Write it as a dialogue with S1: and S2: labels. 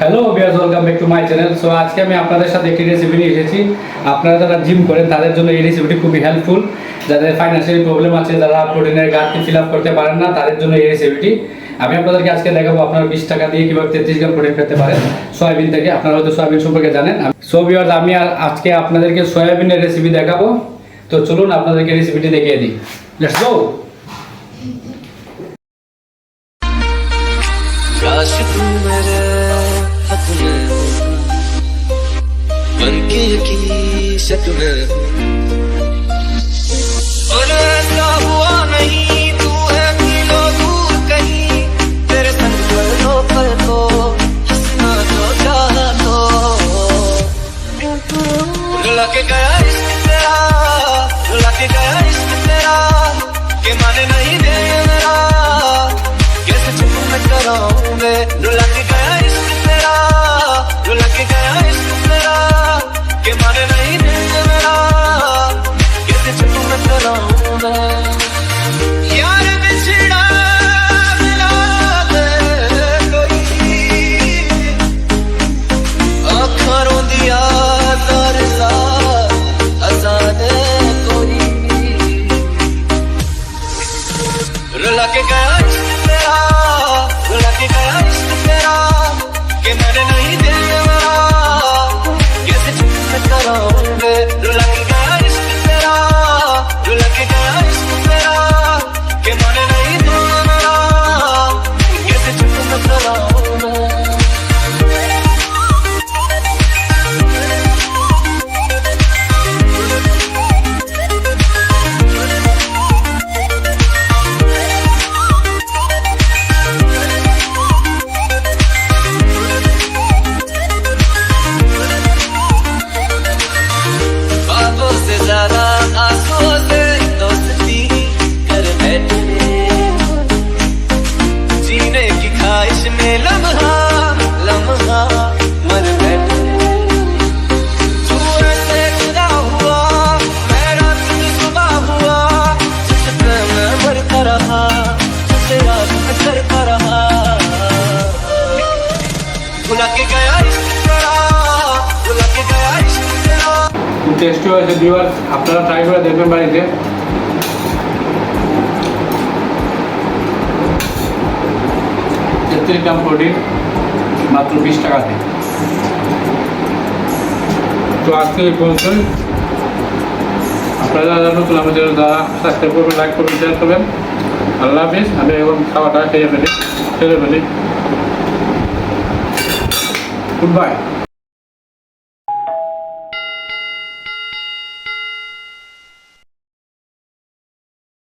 S1: Hello viewers welcome back to my channel so আজকে আমি আপনাদের সাথে একটি রেসিপি নিয়ে এসেছি। আপনারা যারা জিম করেন, তাদের জন্য এই রেসিপিটি খুবই হেল্পফুল যাদের ফাইন্যান্সিয়াল প্রবলেম আছে, যারা প্রোটিনের ঘাটতি ফিল আপ করতে পারেন না, তাদের জন্য এই রেসিপিটি আমি আপনাদেরকে আজকে দেখাবো আপনারা বিশ টাকা দিয়ে কীভাবে তেত্রিশ গ্রাম প্রোটিন পেতে পারেন। সয়াবিন থেকে। আপনারা হয়তো সয়াবিন সম্পর্কে জানেন। সো বিয়ার্স আমি আজকে আপনাদেরকে সয়াবিনের রেসিপি দেখাবো। তো চলুন আপনাদেরকে রেসিপিটি দেখিয়ে দিই। লেটস গো
S2: काश रुला के गया इश्क तेरा रुला के गया que go.
S1: টেস্টি হয়েছে আপনারা ট্রাই করে দেখবেন বাড়িতে তেত্রিশ গ্রাম প্রোটিন মাত্র বিশ টাকাতে তো আজকে এই পর্যন্তই আপনারা যারা নতুন আমাদের যারা সাবস্ক্রাইব করবেন লাইক করবেন শেয়ার করবেন আল্লাহ হাফিজ আমি এখন খাওয়াটা খেয়ে ফেলি খেলে ফেলি গুড বাই